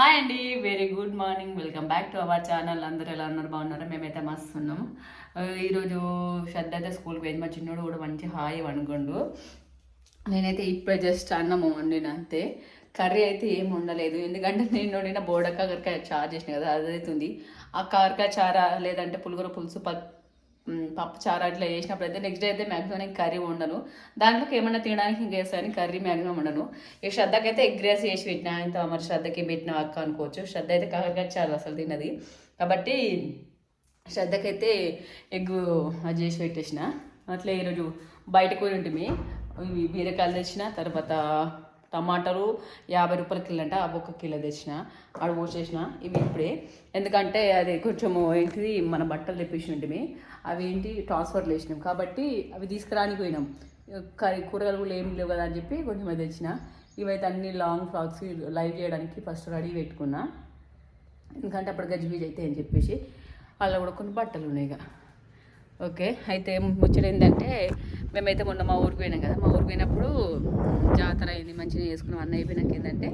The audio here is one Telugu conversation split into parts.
హాయ్ అండి very good morning welcome back to our channel అందరూ ఎలా ఉన్నారు? బాగున్నారా? మేమైతే మస్తు ఉన్నాము ఈరోజు శ్రద్ధ అయితే స్కూల్కి పోయింది. మా చిన్నోడు కూడా మంచి హాయ్ అనుకోండు నేనైతే ఇప్పుడే జస్ట్ అన్నం వండిన అంతే. కర్రీ అయితే ఏం వండలేదు. ఎందుకంటే నేను వండిన బోడకాకరకాయ చారు చేసిన కదా అది ఆ కాకరకాయ చార లేదంటే పులుగుర పులుసు ప పప్పు చారు అట్లా చేసినప్పుడు అయితే నెక్స్ట్ డే అయితే మ్యాక్సిమం నేను కర్రీ వండను. దాంట్లోకి ఏమన్నా తినడానికి ఇంకా వేస్తాను కర్రీ మ్యాక్సిమం వండను. ఈ శ్రద్ధకైతే ఎగ్ రైస్ చేసి పెట్టిన ఇంత మరి శ్రద్ధకి పెట్టిన అక్క అనుకోవచ్చు. శ్రద్ధ అయితే కాకరకాయ చారు అసలు తిన్నది. కాబట్టి శ్రద్ధకైతే ఎగ్ అది చేసి పెట్టేసిన. అట్లా ఈరోజు బయట కూర ఉంటుంది బీరకాయలు తెచ్చిన తర్వాత టమాటాలు యాభై రూపాయల కిలో అంట అవి ఒక కిలో తెచ్చిన. ఆడ పోసేసిన. ఇవి ఇప్పుడే. ఎందుకంటే అది కొంచెము ఏంటిది మన బట్టలు తెప్పించి ఉంటుంది అవి ఏంటి ట్రాన్స్ఫర్లు వేసినాం కాబట్టి అవి తీసుకురానికి పోయినాం కర్రీ కూరగాయలు కూడా ఏం లేవు కదా అని చెప్పి కొంచెం అది తెచ్చిన. ఇవైతే అన్ని లాంగ్ ఫ్రాక్స్ లైవ్ చేయడానికి ఫస్ట్ రెడీ పెట్టుకున్నా. ఎందుకంటే అప్పుడు గజిబిజి అయితే అని చెప్పేసి. అలా కూడా కొన్ని బట్టలు ఉన్నాయి ఇక ఓకే. అయితే ముచ్చట ఏంటంటే మేమైతే మొన్న మా ఊరికి పోయినాం కదా. మా ఊరికి పోయినప్పుడు జాతర అయింది మంచిగా చేసుకున్నాం. అన్న అయిపోయినాక ఏంటంటే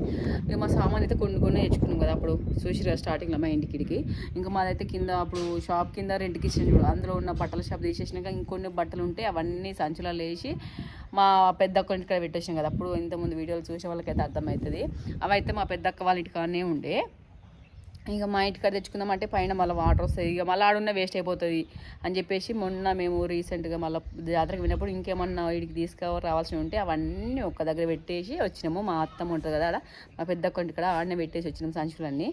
ఇక మా సామాన్ అయితే కొన్ని కొన్ని తెచ్చుకున్నాం కదా అప్పుడు చూసిరా స్టార్టింగ్లో మా ఇంటికిడికి ఇంకా మాదైతే కింద అప్పుడు షాప్ కింద రెంట్కి ఇచ్చిన చూడు. అందులో ఉన్న బట్టల షాప్ తీసేసినాక ఇంకొన్ని బట్టలు ఉంటే అవన్నీ సంచులలో వేసి మా పెద్ద అక్క ఇంటికాడ పెట్టేసాం కదా. అప్పుడు ఇంతకుముందు వీడియోలు చూసే వాళ్ళకైతే అర్థమవుతుంది. అవైతే మా పెద్ద అక్క వాళ్ళ ఇంటికాడనే ఉండే. ఇక మా ఇంటికాడ తెచ్చుకుందామంటే పైన మళ్ళీ వాటర్ వస్తుంది. ఇక మళ్ళీ ఆడున్న వేస్ట్ అయిపోతుంది అని చెప్పేసి మొన్న మేము రీసెంట్గా మళ్ళీ జాతరకు విన్నప్పుడు ఇంకేమన్నా వీడికి తీసుకు రావాల్సి ఉంటే అవన్నీ ఒక్క దగ్గర పెట్టేసి వచ్చినాము. మా అత్తమ్మ ఉంటుంది కదా ఆడ మా పెద్ద కొంటి ఇక్కడ ఆడనే పెట్టేసి వచ్చినాము సంచులన్నీ.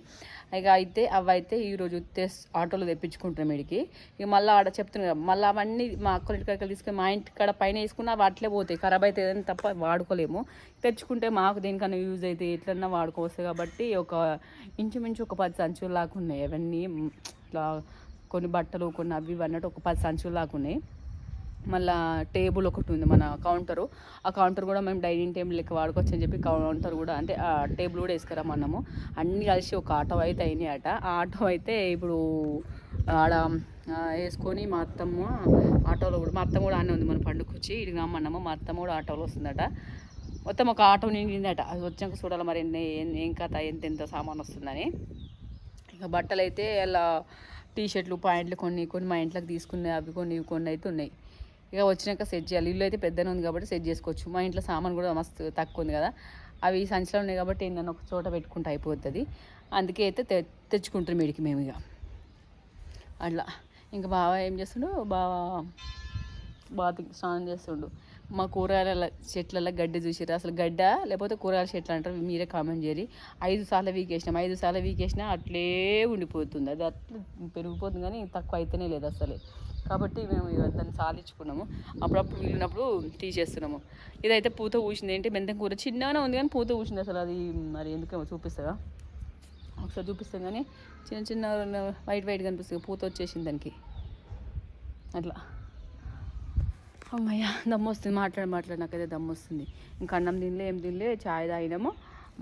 ఇక అయితే అవైతే ఈరోజు తెస్ ఆటోలో తెప్పించుకుంటున్నాం వీడికి ఇక మళ్ళీ ఆడ చెప్తున్నాం కదా మళ్ళీ అవన్నీ మా అక్కల ఇంటికాడ తీసుకొని మా ఇంటికాడ పైన వేసుకున్న అవి అట్లే పోతాయి. ఖరాబ్ అవుతుంది తప్ప వాడుకోలేము. తెచ్చుకుంటే మాకు దేనికన్నా యూజ్ అయితే ఎట్లన్నా వాడుకోవచ్చు కాబట్టి ఒక ఇంచుమించు ఒక పది సంచులు లాగా ఉన్నాయి. అవన్నీ ఇట్లా కొన్ని బట్టలు కొన్ని అవి ఇవి అన్నట్టు ఒక పది సంచులు లాగా ఉన్నాయి. మళ్ళా టేబుల్ ఒకటి ఉంది మన కౌంటరు. ఆ కౌంటర్ కూడా మేము డైనింగ్ టేబుల్ లెక్క వాడుకోవచ్చు అని చెప్పి కౌంటర్ కూడా అంటే ఆ టేబుల్ కూడా వేసుకురమ్మన్నాము అన్నీ కలిసి ఒక ఆటో అయితే అయినాయి అట ఆ ఆటో అయితే ఇప్పుడు ఆడ వేసుకొని మా అత్తమ్మ ఆటోలో కూడా మా అత్తమ్మ కూడా ఆనే ఉంది. మన పండుగ వచ్చి ఇడికి రమ్మన్నాము. మా అత్తమ్మ కూడా ఆటోలో వస్తుందట. మొత్తం ఒక ఆటో నిండిందట. అది వచ్చాక చూడాలి మరి ఎన్ని ఏం- ఏం కథ ఎంత ఎంత సామాన్ వస్తుందని. బట్టలు అయితే అలా టీ షర్ట్లు ప్యాంట్లు కొన్ని కొన్ని మా ఇంట్లోకి తీసుకున్నాయి అవి కొన్ని ఇవి కొన్ని అయితే ఉన్నాయి. ఇక వచ్చినాక సెట్ చేయాలి. ఇల్లు అయితే పెద్దనే ఉంది కాబట్టి సెట్ చేసుకోవచ్చు. మా ఇంట్లో సామాన్ కూడా మస్తు తక్కువ ఉంది కదా. అవి సంచిలో ఉన్నాయి కాబట్టి ఏంటన్నా ఒక చోట పెట్టుకుంటే అయిపోతుంది. అందుకే అయితే తె తెచ్చుకుంటారు మీడికి మేము ఇక. అట్లా. ఇంకా బావ ఏం చేస్తుండు? బావ బాత్ స్నానం చేస్తుండు. మా కూరగాయల చెట్లలో గడ్డి చూసిరా అసలు గడ్డ లేకపోతే కూరగాయల చెట్లు అంటారు. మీరే కామెంట్ చేయరు ఐదు సార్లు వీకేసినాం. ఐదు సార్లు వీకేసినా అట్లే ఉండిపోతుంది. అది అట్లా పెరిగిపోతుంది కానీ తక్కువ అయితేనే లేదు అసలే. కాబట్టి మేము దాన్ని సాధించుకున్నాము. అప్పుడప్పుడు వీలున్నప్పుడు తీసేస్తున్నాము. ఇదైతే పూత పూసింది. ఏంటి? మెంతం కూర చిన్నగానే ఉంది కానీ పూత పూసింది అసలు. అది మరి ఎందుకేమో చూపిస్తుందా ఒకసారి చూపిస్తాం కానీ చిన్న చిన్న వైట్ వైట్ కనిపిస్తుంది. పూత వచ్చేసింది దానికి. అట్లా. అమ్మయ్య దమ్ము వస్తుంది మాట్లాడి మాట్లాడి నాకైతే దమ్ము వస్తుంది ఇంకా అన్నం తినలే ఏం తినలే చాయ్ తాగినాము.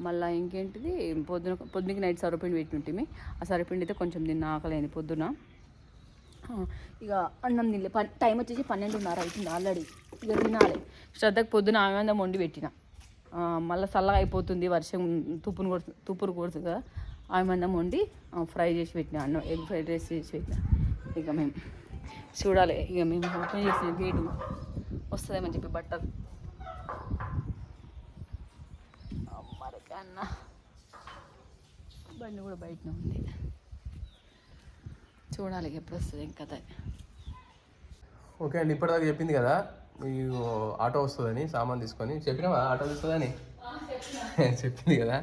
మళ్ళీ ఇంకేంటిది పొద్దున పొద్దునకి నైట్ సరపిండి పెట్టింటిమి. ఆ సర్వపిండి అయితే కొంచెం తిన్న ఆకలేని పొద్దున. ఇక అన్నం తినలే. పన్ టైం వచ్చేసి పన్నెండున్నర అవుతుంది ఆల్రెడీ. ఇక తినాలి. శ్రద్ధకు పొద్దున ఆనందం వండి పెట్టిన. మళ్ళీ చల్లగా అయిపోతుంది వర్షం తుప్పును కొడుతుంది తుప్పురు కొడుతుంది కదా. ఆమందం వండి ఫ్రై చేసి పెట్టిన అన్నం ఎగ్ ఫ్రైడ్ రైస్ చేసి పెట్టిన. ఇక మేము. చూడాలి. ఇక మేము ఓపెన్ చేసిన గేటు వస్తుందేమని చెప్పి బట్టలు. మరి అన్న బండి కూడా బయటనే ఉంది. చూడాలి ఎప్పుడు వస్తుంది ఇంకా కథ. ఓకే అండి ఇప్పటిదాకా చెప్పింది కదా ఈ ఆటో వస్తుందని సామాన్ తీసుకొని. చెప్పినావా? ఆటో వస్తుందని చెప్పింది కదా.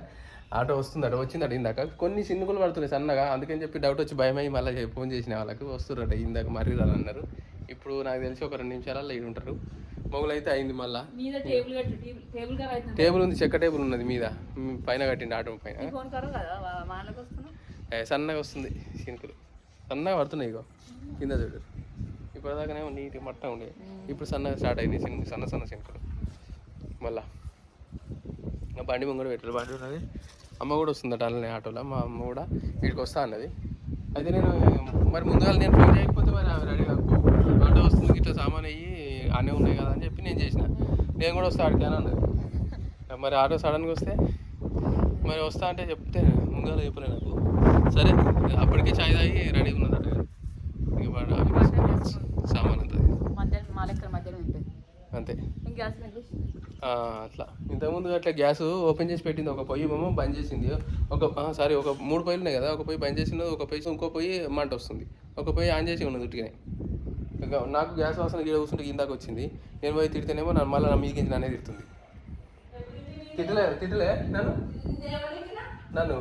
ఆటో వస్తుందట వచ్చిందట ఇందాక. కొన్ని సిన్నుకులు పడుతున్నాయి సన్నగా. అందుకని చెప్పి డౌట్ వచ్చి భయమై మళ్ళీ ఫోన్ చేసిన వాళ్ళకి. వస్తుర్రట ఇందాక మరీ అన్నారు. ఇప్పుడు నాకు తెలిసి ఒక రెండు నిమిషాలలో ఇటు ఉంటారు. మొగులైతే అయింది మళ్ళా. మీద టేబుల్ కట్టు టేబుల్ కర అవుతుంది. టేబుల్ ఉంది చెక్క టేబుల్ ఉన్నది మీద. పైన కట్టిండి ఆటో పైన. సన్నగా వస్తుంది చినుకులు సన్నగా పడుతున్నాయి ఇగో కింద చూడు. ఇప్పటిదాకానే నీట్ మట్ట ఉండే. ఇప్పుడు సన్నగా స్టార్ట్ అయింది సన్న సన్న చినుకులు మళ్ళా. బండి ముంగడు పెట్టారు బండి ఉన్నది. అమ్మ కూడా వస్తుందట అలానే ఆటోలో మా అమ్మ కూడా వీడికి వస్తా అన్నది. అయితే నేను మరి ముందుగా నేను ఫోన్ చేయకపోతే మరి ఆమె రెడీ కాకు ఆటో వస్తుంది ఇట్లా సామాన్ అయ్యి అన్నీ ఉన్నాయి కదా అని చెప్పి నేను చేసిన. నేను కూడా వస్తా అని అన్నది. మరి ఆటో సడన్గా వస్తే మరి వస్తా అంటే చెప్తే ముందుగా చెప్పలే నాకు. సరే అప్పటికే చాయ్ తాగి రెడీగా ఉన్నదట సామాన్ అంతా. ఉంటుంది అంతే. అట్లా. ఇంతకుముందు అట్లా గ్యాస్ ఓపెన్ చేసి పెట్టింది. ఒక పొయ్యి ఏమో బంద్ చేసింది. ఒక సారీ ఒక మూడు పొయ్యిలు ఉన్నాయి కదా. ఒక పొయ్యి బంద్ చేసింది ఒక పొయ్యి ఇంకో పొయ్యి మంట వస్తుంది. ఒక పొయ్యి ఆన్ చేసి ఉన్నది ఉట్టిగానే. ఇక నాకు గ్యాస్ వాసన గీడ కూర్చుంటే ఇందాక వచ్చింది. నేను పోయి తిడితేనేమో నన్ను మళ్ళీ నా మీదికి నన్నే తిడుతుంది. తిట్టలే తిట్టలే. నన్ను? నన్ను?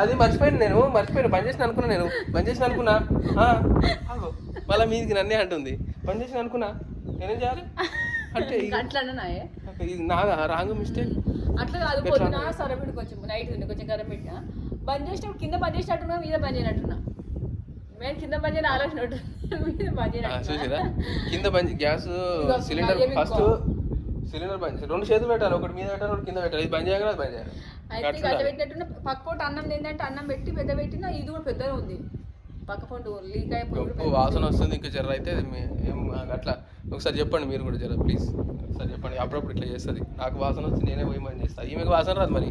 అది మర్చిపోయాను నేను. మర్చిపోయాను. బంద్ చేసిన అనుకున్నా నేను. బంద్ చేసిన అనుకున్నా మళ్ళీ మీదికి నన్నే అంటుంది. బంద్ చేసిన అనుకున్నా నేనేం చేయాలి? అంటే అట్లా ఇది నా రాంగ్ మిస్టేక్? అట్లా కాదు పొద్దున సొరబిడి కొంచెం నైట్ ఉంది కొంచెం గరం పెట్టినా. బంద్ చేసినప్పుడు కింద బంద్ చేసినట్టున్నా మీద బంద్ చేయనట్టున్నా. మేము కింద బంద్ చేయని ఆలోచన మీద బంద్ చేయనట్టున్నా. చూసిరా? కింద బంద్ గ్యాస్ సిలిండర్ ఫస్ట్ సిలిండర్ బంద్. రెండు చేతులు పెట్టాలి ఒకటి మీద పెట్టాలి ఒకటి కింద పెట్టాలి. ఇది బంద్ చేయగానే అది బంద్ చేయాలి. అయితే పెట్టినట్టున్న పక్క అన్నం ఏంటంటే అన్నం పెట్టి పెద్ద పెట్టినా ఇది కూడా పెద్దగా ఉంది. పక్క పండు లీక్ అయిపోయి వాసన వస్తుంది ఇంకా జర అయితే అది అట్లా. ఒకసారి చెప్పండి మీరు కూడా జర ప్లీజ్ ఒకసారి చెప్పండి అప్పుడప్పుడు ఇట్లా చేస్తుంది. నాకు వాసన వస్తే నేనే పోయి మంది చేస్తాను ఈమెకు వాసన రాదు మరి?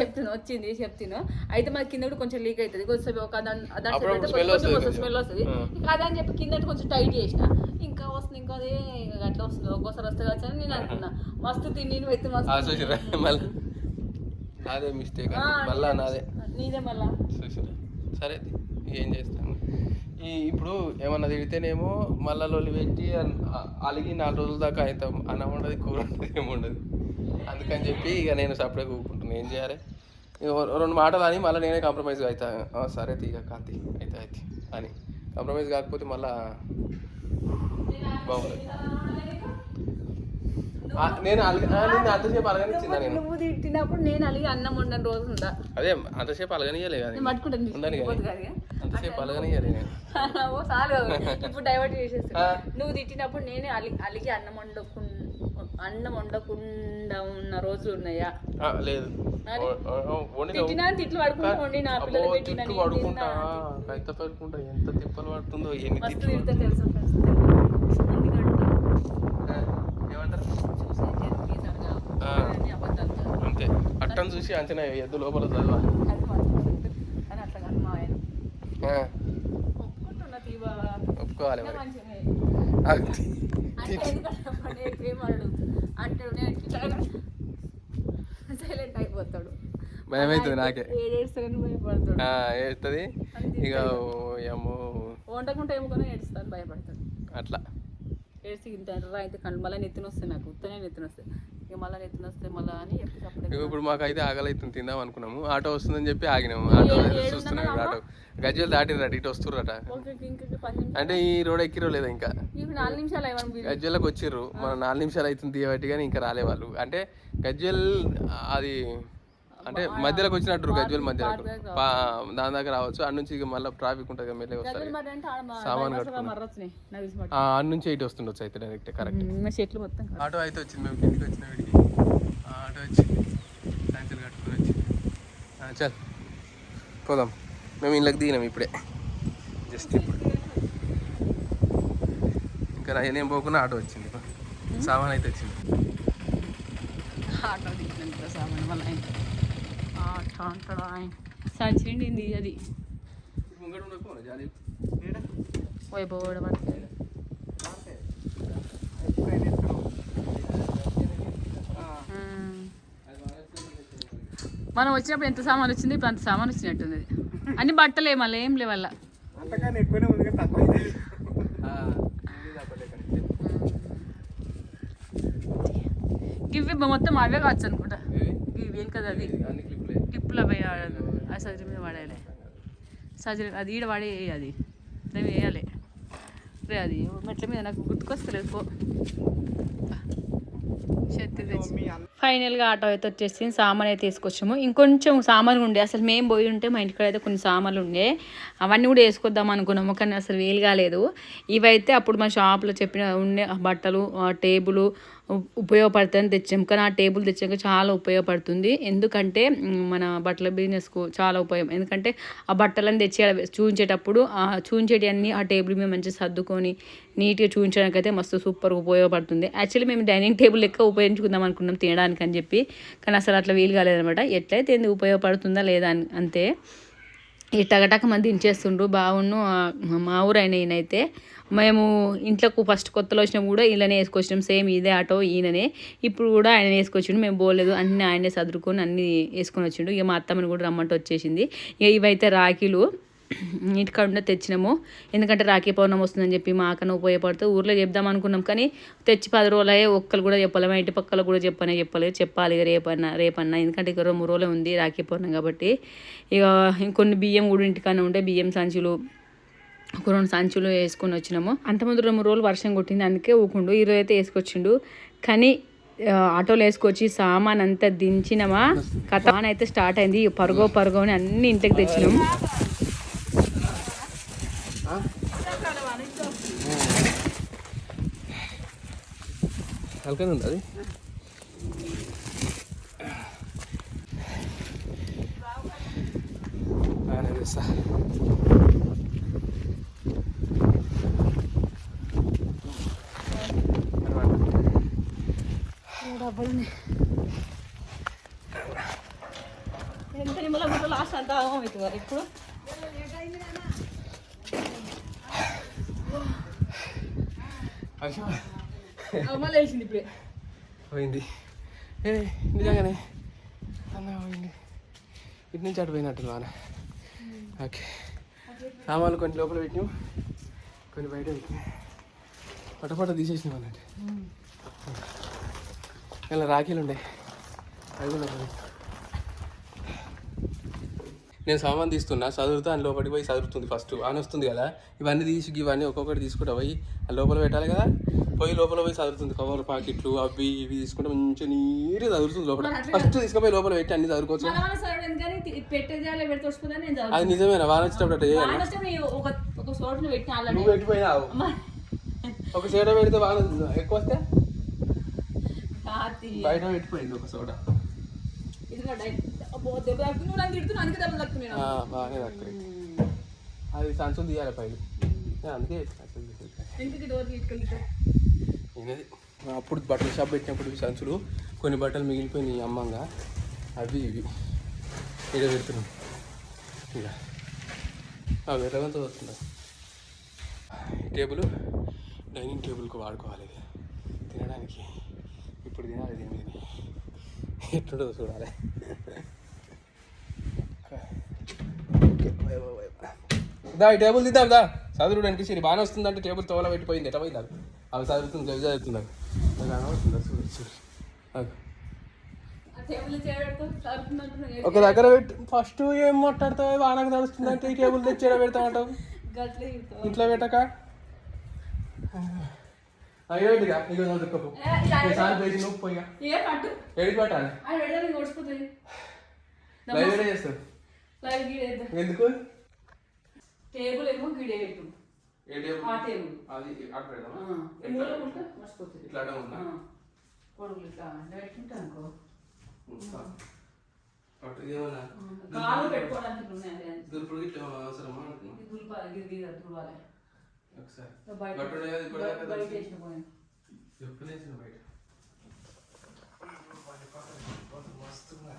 చెప్తున్నా వచ్చింది చెప్తున్నా. అయితే మన కింద కూడా కొంచెం లీక్ అవుతుంది. కొంచెం ఒక వస్తుంది స్మెల్ వస్తుంది. అదని చెప్పి కింద కొంచెం టైట్ చేసిన. ఇంకా వస్తుంది ఇంకా అదే అట్లా వస్తుంది. ఒక్కోసారి వస్తుంది కావచ్చు నేను అనుకున్నా. మస్తు తిని మస్తు నాదే మిస్టేక్ మళ్ళా నాదే. నీదే మళ్ళా? చూసిరా సరే. ఏం చేస్తాను ఈ ఇప్పుడు ఏమన్నా తిడితేనేమో మళ్ళా లొల్లి పెట్టి అలిగి నాలుగు రోజుల దాకా అవుతాం. అన్నం ఉండదు కూర ఉండదు ఏముండదు అందుకని చెప్పి ఇక నేను సపరేట్ కూకుంటున్నాను ఏం చేయాలి? రెండు మాటలు అని మళ్ళీ నేనే కాంప్రమైజ్ అవుతా. సరే తీగ కాంతి. అయితే అయితే. అని. కాంప్రమైజ్ కాకపోతే మళ్ళా బాగుంటుంది నేను అంతసేపు అలగనిచ్చిందా నేను? నువ్వు తిట్టినప్పుడు నేను అలిగి అన్నం వండని రోజు ఉందా? అదే అంతసేపు అలగనియలే నేను పట్టుకుంటాను ఉండని అంతసేపు అలగనియలే నేను. ఓ చాలు ఇప్పుడు డైవర్ట్ చేసేస్తా. నువ్వు తిట్టినప్పుడు నేను అలి అలిగి అన్నం వండకుండా అన్నం వండకుండా ఉన్న రోజులు ఉన్నాయా? లేదు. తిట్టినా తిట్లు పడుకుంటా వండి నా పిల్లలు తిట్లు పడుకుంటా ఎంత తిప్పలు పడుతుందో ఎన్ని తిట్లు తెలుసు friends. ఎందుకంటే ఆ, ఏమంటారు చూసి please అనగా, ఆ. అన్ని అబద్ధాలు కాదు. అంతే. అట్టను చూసి అంచనా ఎద్దు లోపల చదవాలి ఒప్పుకోవాలి మరి. సైలెంట్ అయిపోతాడు. భయం అవుతుంది నాకే. ఏడుస్తుంది? ఇక ఏమో. వండకుండా ఏముకొని ఏడుస్తాను భయపడతాడు. అట్లా. ఏడ్చి ఇంత ఎర్ర అయితే కళ్ళు మళ్ళీ నెత్తిన వస్తాయి నాకు ఉత్తనే నెత్తిన వస్తాయి. ఇక మళ్ళీ నెత్తిన వస్తే మళ్ళీ అని చెప్పి ఇప్పుడు మాకైతే ఆకలి అవుతుంది తిందాం అనుకున్నాము. ఆటో వస్తుందని చెప్పి ఆగినాము. ఆటో చూస్తున్నాం ఆటో. గజ్జలు దాటిరట ఇటు వస్తుర్రట. అంటే ఈ రోడ్ ఎక్కిరో లేదా ఇంకా? నాలుగు నిమిషాలు గజ్జలకు వచ్చిర్రు. మన నాలుగు నిమిషాలు అవుతుంది తీయబట్టి కానీ ఇంకా రాలే వాళ్ళు. అంటే గజ్జల్ అది అంటే మధ్యలోకి వచ్చినట్టు గజ్జల్ మధ్యలో దాని దగ్గర రావచ్చు అటు నుంచి ఇక మళ్ళీ ట్రాఫిక్ ఉంటుంది మెల్లగా వస్తారు సామాన్. అటు నుంచి ఇటు వస్తుండొచ్చు అయితే డైరెక్ట్ కరెక్ట్ మా చెట్లు మొత్తం ఆటో అయితే వచ్చింది మేము కిందికి వచ్చిన వీడికి. ఆటో వచ్చింది సంచులు కట్టుకుని వచ్చింది. ఆ, చల్. పోదాం. మేము ఇళ్ళకి దిగినాం ఇప్పుడే. జస్ట్ ఇప్పుడు. ఇంకా నేను పోకుండా ఆటో వచ్చింది. సామాన్ అయితే వచ్చింది. ఆటో దిగిన సామాన్ మళ్ళీ అంటాడు ఆయన. అది. మనం వచ్చినప్పుడు ఎంత సామాన్ వచ్చింది ఇప్పుడు అంత సామాన్ వచ్చినట్టుంది. అన్ని బట్టలే మళ్ళీ ఏం లేవల్ల ఇవి మొత్తం అవే కావచ్చు అనుకుంటా. ఇవి ఏం కదా అది. అన్ని క్లిప్లే అది అవి ఆ సర్జరీ మీద పడేయాలి సర్జరీ అది ఈడ పడే అది? దాన్ని వేయాలి. రే అది మెట్ల మీద నాకు గుర్తుకొస్తలేదు పో. ఫైనల్గా ఆటో అయితే వచ్చేసి సామాన్ అయితే తీసుకొచ్చాము. ఇంకొంచెం సామాన్లు ఉండే అసలు మేము పోయి ఉంటే మా ఇంటికాడ అయితే కొన్ని సామాన్లు ఉండే. అవన్నీ కూడా వేసుకొద్దాం అనుకున్నాము కానీ అసలు వీలు కాలేదు. ఇవైతే అప్పుడు మా షాప్లో చెప్పిన ఉండే బట్టలు టేబుల్ ఉపయోగపడుతుందని తెచ్చాం. కానీ ఆ టేబుల్ తెచ్చాక చాలా ఉపయోగపడుతుంది. ఎందుకంటే మన బట్టల బిజినెస్కు చాలా ఉపయోగం. ఎందుకంటే ఆ బట్టలను తెచ్చి చూపించేటప్పుడు ఆ ఆ టేబుల్ మీద మంచిగా సర్దుకొని నీట్గా చూపించడానికి అయితే మస్తు సూపర్ ఉపయోగపడుతుంది. యాక్చువల్లీ మేము డైనింగ్ టేబుల్ లెక్క ఉపయోగించుకుందాం అనుకున్నాం తినడానికి అని చెప్పి. కానీ అసలు అట్లా వీలు కాలేదనమాట ఎట్లయితే ఎందుకు ఉపయోగపడుతుందా లేదా అని అంతే. ఈ టగటక మంది దించేస్తుండ్రు. బావును మా ఊరు ఆయన ఈయనైతే. మేము ఇంట్లోకి ఫస్ట్ కొత్తలో వచ్చినా కూడా ఈయననే వేసుకొచ్చినాం. సేమ్ ఇదే ఆటో ఈయననే. ఇప్పుడు కూడా ఆయన వేసుకొచ్చిండు. మేము పోలేదు. అన్నీ ఆయనే సదురుకొని అన్నీ వేసుకొని వచ్చిండు. ఇక మా అత్తమ్మని కూడా రమ్మంటే వచ్చేసింది. ఇక ఇవైతే రాఖీలు. ఇంటికాడ ఉండే తెచ్చినాము. ఎందుకంటే రాఖీ పౌర్ణం వస్తుందని చెప్పి మా అక్కన ఉపయోగపడుతూ ఊర్లో చెప్దాం అనుకున్నాం. కానీ తెచ్చి పది రోజులు అయ్యే ఒక్కరు కూడా చెప్పాలి మా ఇంటి పక్కల కూడా చెప్పనే చెప్పలేదు. చెప్పాలి ఇక రేపన్నా రేపన్నా. ఎందుకంటే ఇక రెండు రోజులే ఉంది రాఖీ పౌర్ణం కాబట్టి. ఇక ఇంకొన్ని బియ్యం కూడా ఇంటికన్నా ఉంటే బియ్యం సంచులు ఒక రెండు సంచులు వేసుకొని వచ్చినాము. అంతమంది రెండు రోజులు వర్షం కొట్టింది. అందుకే ఊకుండు. ఈరోజు అయితే వేసుకొచ్చిండు. కానీ ఆటోలో వేసుకొచ్చి సామాన్ అంతా దించినామా. కథ అయితే స్టార్ట్ అయింది. పరుగో పరుగో అని అన్ని ఇంటికి తెచ్చినాము హల్కనే ఉంది అది బాగానే చేస్తా లాస్ట్ అంతా అవుతుంది ఇప్పుడు మళ్ళీ వేసింది ఇప్పుడే. పోయింది. నిజంగానే. అన్న పోయింది. ఇటు నుంచి అటు పోయినట్టు వాన. ఓకే. సామాన్లు కొన్ని లోపల పెట్టినాం. కొన్ని బయట పెట్టినాం. పటపట తీసేసినాం అన్నట్టు. ఇలా రాఖీలు ఉండే. అవి కూడా. నేను సామాన్ తీస్తున్నా చదువుతా అని లోపలికి పోయి చదువుతుంది ఫస్ట్ అని వస్తుంది కదా ఇవన్నీ తీసి ఇవన్నీ ఒక్కొక్కటి తీసుకుంటా పోయి లోపల పెట్టాలి కదా పోయి లోపల పోయి చదువుతుంది. కవర్ పాకెట్లు అవి ఇవి తీసుకుంటే మంచిగా నీరు చదువుతుంది లోపల. ఫస్ట్ తీసుకుపోయి లోపల పెట్టి అన్ని చదువుకోవచ్చు. అది నిజమేనా? వాన వచ్చేటప్పుడు పెట్టిపోయినావు. ఒక చోట పెడితే వాన ఎక్కువ వస్తే? బయట పెట్టిపోయింది ఒక చోట. బాగానే తక్కువ అది సంచులు తీయాలి పైన అందుకే అప్పుడు బట్టల షాప్ పెట్టినప్పుడు సంచులు కొన్ని బట్టలు మిగిలిపోయినాయి అమ్మంగా. అవి ఇవి. ఇక్కడ పెడుతున్నాం. ఇక. అవి ఎలాగంతా వస్తున్నాయి ఈ టేబుల్? డైనింగ్ టేబుల్కి వాడుకోవాలి తినడానికి. ఇప్పుడు తినాలి దీని మీద ఎట్లుంటుందో చూడాలి. దా ఈ టేబుల్ తీద్దాం దా. చదువుడానికి సరే బాగానే వస్తుందంటే టేబుల్ తోల పెట్టిపోయింది ఎట్లా పోయింది అవి చదువుతుంది అవి చదువుతుంది ఒక దగ్గర పెట్టి ఫస్ట్ ఏం మాట్లాడతావు? వానకు నడుస్తుందంటే ఈ టేబుల్ తెచ్చి గట్లే ఇస్తావు. ఇంట్లో పెట్టక? అయ్యో ఇక చదువుకోపు సార్ నువ్వు పెడతా చేస్తావు లైవ్ గీడేద్దాం ఎందుకు? టేబుల్ ఏమో గీడే పెట్టు ఏ టేబుల్? ఆ టేబుల్. అది అటు పెడదామా? మూల ఉంటే మర్చిపోతుంది. ఇట్లా అడ్డం ఉందా. పొడుగులు ఇట్లా పెట్టుకుంటా అనుకో. అటు ఏమన్నా కాలు పెట్టుకోవడానికి ఇట్లా ఉన్నాయి అదే. దుర్పుడు ఇట్లా అవసరమా ఇది ఇది దులపాలి. ఒకసారి. బయట మస్తుగా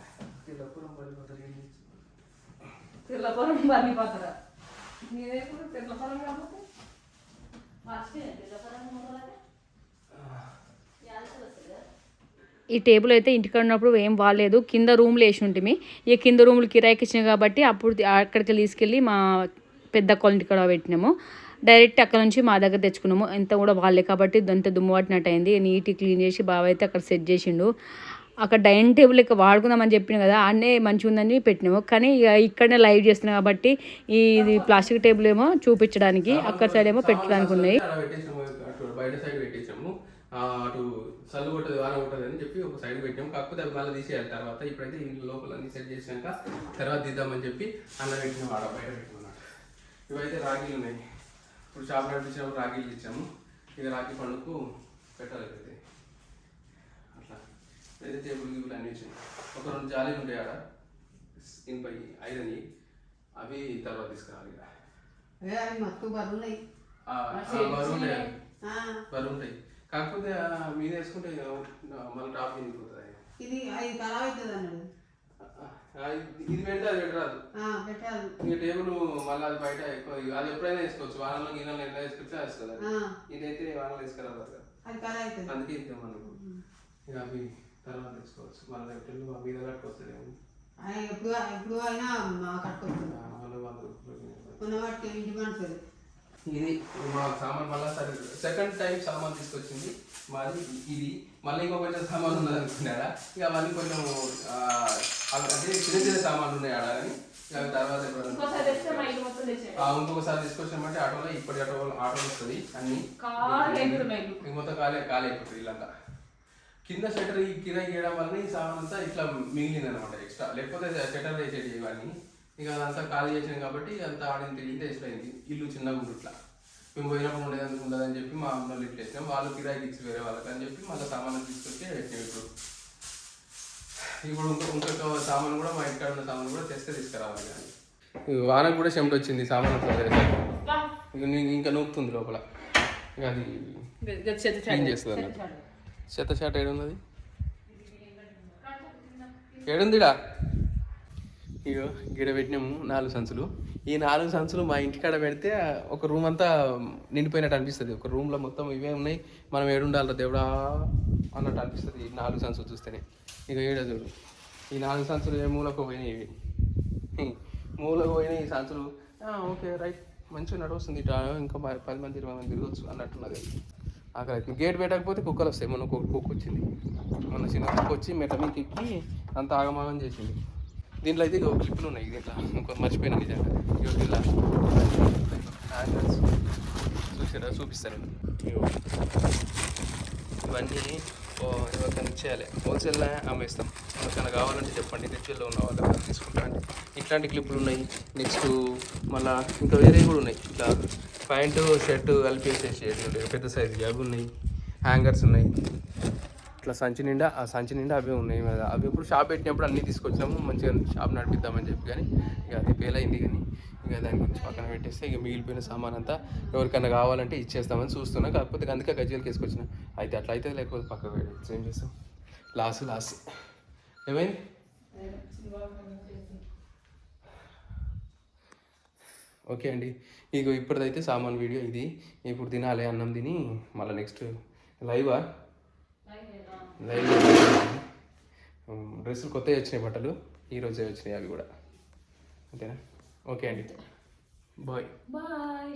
తిల్లపురం పడిపోతారు ఏం చేస్తున్నారు? తెల్లపరం పాత్ర కాకపోతే ఈ టేబుల్ అయితే ఇంటికాడ ఉన్నప్పుడు ఏం బాగాలేదు కింద రూమ్లు వేసి ఉంటుంది ఈ కింద రూమ్లు కిరాయికి ఇచ్చినాయి కాబట్టి అప్పుడు అక్కడికి తీసుకెళ్ళి మా పెద్ద అక్కల ఇంటికాడ పెట్టినాము. డైరెక్ట్ అక్కడ నుంచి మా దగ్గర తెచ్చుకున్నాము. ఎంత కూడా వాళ్ళే కాబట్టి అంత దుమ్ము పట్టినట్టు అయింది. నీట్గా క్లీన్ చేసి బాగా అయితే అక్కడ సెట్ చేసిండు. అక్కడ డైనింగ్ టేబుల్ ఇక్కడ వాడుకుందామని చెప్పిన కదా అన్నే మంచిగా ఉందని పెట్టినాము. కానీ ఇక్కడనే లైవ్ చేస్తున్నాం కాబట్టి ఈ ఇది ప్లాస్టిక్ టేబుల్ ఏమో చూపించడానికి అక్కడ సైడ్ ఏమో పెట్టడానికి ఉన్నాయి. అటు బయట సైడ్ పెట్టేసాము. అటు చల్లు కొట్టదు వాన కొట్టదు అని చెప్పి ఒక సైడ్ పెట్టాము. కాకపోతే అవి మళ్ళీ తీసేయాలి తర్వాత. ఇప్పుడైతే ఇంట్లో లోపల అన్ని సెట్ చేసినాక తర్వాత దిద్దామని చెప్పి అన్న పెట్టిన వాడ బయట పెట్టినాం ఇవైతే రాఖీలు ఉన్నాయి. ఇప్పుడు షాప్ నడిపించినప్పుడు రాఖీలు ఇచ్చాము. ఇక రాఖీ పండుగకు పెట్టాలి అయితే టేబుల్ గిబుల్ అన్ని ఇచ్చాము ఒక రెండు జాలీలు ఉంటాయి ఆడ. ఇనుపై ఐరన్ అవి తర్వాత తీసుకురావాలి బరువు ఉంటాయి బరువు ఉంటాయి కాకపోతే మీద వేసుకుంటే మళ్ళీ టాప్ కిందికి పోతుంది ఇది ఐదు ఖరాబ్ అవుతుంది అన్నాడు. ఆ, ఇది- పెడితే అది పెట్టరాదు. ఇక టేబుల్ మళ్ళీ అది బయట ఎక్కువ అది ఎప్పుడైనా వేసుకోవచ్చు. వారంలో గిన్నెలు ఎట్లా వేసుకొచ్చా. ఆ, ఇదైతే వారంలో వేసుకురాదు అందుకే ఇద్దాం మనం ఇక అవి తర్వాత తెచ్చుకోవచ్చు మళ్ళీ రేపు ఆ మీద కట్టుకొస్తాడేమో ఆయన ఎప్పుడు ఎప్పుడు అయినా మా కట్టుకోవచ్చు మళ్ళీ వాళ్ళు ఉన్న వాటికి ఇంటి మనుషులు ఇది మా సామాన్ మళ్ళీ సరే సెకండ్ టైం సామాన్ తీసుకొచ్చింది. మాది ఇది. మళ్ళీ ఇంకో కొంచెం సామాన్ ఉన్నది అనుకున్నారా? ఇక అవన్నీ కొంచెం అంటే చిన్న చిన్న సామాన్లు ఉన్నాయి ఆడ అవి తర్వాత ఇంకొకసారి తీసుకొచ్చామంటే ఆటోలో ఇప్పటి ఆటో ఆటో వస్తుంది. అన్ని మొత్తం ఖాళీ ఖాళీ అయిపోతుంది ఇల్లంతా. కింద షటర్ ఈ కిరాయి గీయడం వల్ల ఈ సామాన్ అంతా ఇట్లా మిగిలింది అనమాట ఎక్స్ట్రా లేకపోతే షటర్ వేసేది ఇవన్నీ. ఇక అదంతా ఖాళీ చేసాం కాబట్టి అంతా ఆడిన తెలియదు వేసిపోయింది. ఇల్లు చిన్నగా ఉంది ఇట్లా. మేము పోయినప్పుడు ఉండేది అందుకు ఉండదని చెప్పి మా అమ్మ వాళ్ళు ఇట్లా వేసినాం. వాళ్ళు కిరాయికి ఇచ్చి వేరే వాళ్ళకి అని చెప్పి మళ్ళీ సామాన్ తీసుకొచ్చి పెట్టినాం ఇప్పుడు. ఇప్పుడు ఇంకో ఇంకొక సామాన్ కూడా మా ఇంటికాడ ఉన్న సామాన్ కూడా తెస్తే తీసుకురావాలి కానీ. వానకు కూడా చెమట వచ్చింది సామాన్. ఇక నూపుతుంది లోపల. అది. చేస్తుంది చెత్త అన్నట్టు చాటు. చెత్త ఏడున్నది? ఏడుందిడా? ఇగో గిడ పెట్టినాము నాలుగు సంచులు. ఈ నాలుగు సంచులు మా ఇంటికాడ పెడితే ఒక రూమ్ అంతా నిండిపోయినట్టు అనిపిస్తుంది. ఒక రూమ్లో మొత్తం ఇవే ఉన్నాయి. మనం ఏడుండాలి దేవుడా అన్నట్టు అనిపిస్తుంది ఈ నాలుగు సంచులు చూస్తేనే. ఇక ఏడ చూడు. ఈ నాలుగు సంచులు ఏ మూలకు పోయినాయి ఇవి? మూలకు పోయినాయి ఈ సంచులు. Okay right. మంచిగా నడవస్తుంది ఇంకా పది మంది ఇరవై మంది తిరగచ్చు అన్నట్టున్నది. ఆకలి అవుతుంది. గేట్ పెట్టకపోతే కుక్కలు వస్తాయి. మొన్న ఒక కుక్క వచ్చింది. మొన్న చిన్న కుక్క వచ్చి మెట మీదకి ఎక్కి అంత ఆగమాగం చేసింది. దీంట్లో అయితే ఇక క్లిప్లు ఉన్నాయి. దీంట్లో ఇంకో మర్చిపోయినా నిజంగా. యూట్యూబ్లో ఇలా చూసారా? చూపిస్తాను. ఇవన్నీ ఎవరికైనా ఇచ్చేయాలి. హోల్సేల్లో అమ్మేస్తాం. ఎవరికైనా కావాలంటే చెప్పండి. తెచ్చిలో ఉన్న వాళ్ళు తీసుకుంటా ఇట్లాంటి క్లిప్పులు ఉన్నాయి. నెక్స్ట్ మళ్ళీ ఇంకా వేరే కూడా ఉన్నాయి. ఇట్లా ప్యాంట్ షర్టు కలిపి పెద్ద సైజు అవి ఉన్నాయి హ్యాంగర్స్ ఉన్నాయి. ఇట్లా సంచి నిండా ఆ సంచి నిండా అవే ఉన్నాయి మరి. అవి ఇప్పుడు షాప్ పెట్టినప్పుడు అన్నీ తీసుకొచ్చినాము. మంచిగా షాప్ నడిపిద్దామని చెప్పి కానీ ఇక అది ఫెయిల్ అయింది కానీ ఇక దాని గురించి పక్కన పెట్టేస్తే ఇక మిగిలిపోయిన సామాన్ అంతా ఎవరికైనా కావాలంటే ఇచ్చేస్తామని చూస్తున్నా. కాకపోతే అందుకే గజ్జలకి వేసుకొచ్చిన. అయితే అట్లా అయితే లేకపోతే పక్కకు ఏం చేస్తాం? లాస్ లాస్ ఏమైంది? ఓకే అండి. ఇగో ఇప్పటిదైతే సామాన్ వీడియో ఇది. ఇప్పుడు తినాలి అన్నం తిని మళ్ళీ నెక్స్ట్ లైవా? లైవ్? డ్రెస్సులు కొత్తవి వచ్చినాయి బట్టలు. ఈ రోజే వచ్చినాయి అవి కూడా. అంతేనా ఓకే అండి. బాయ్. బాయ్.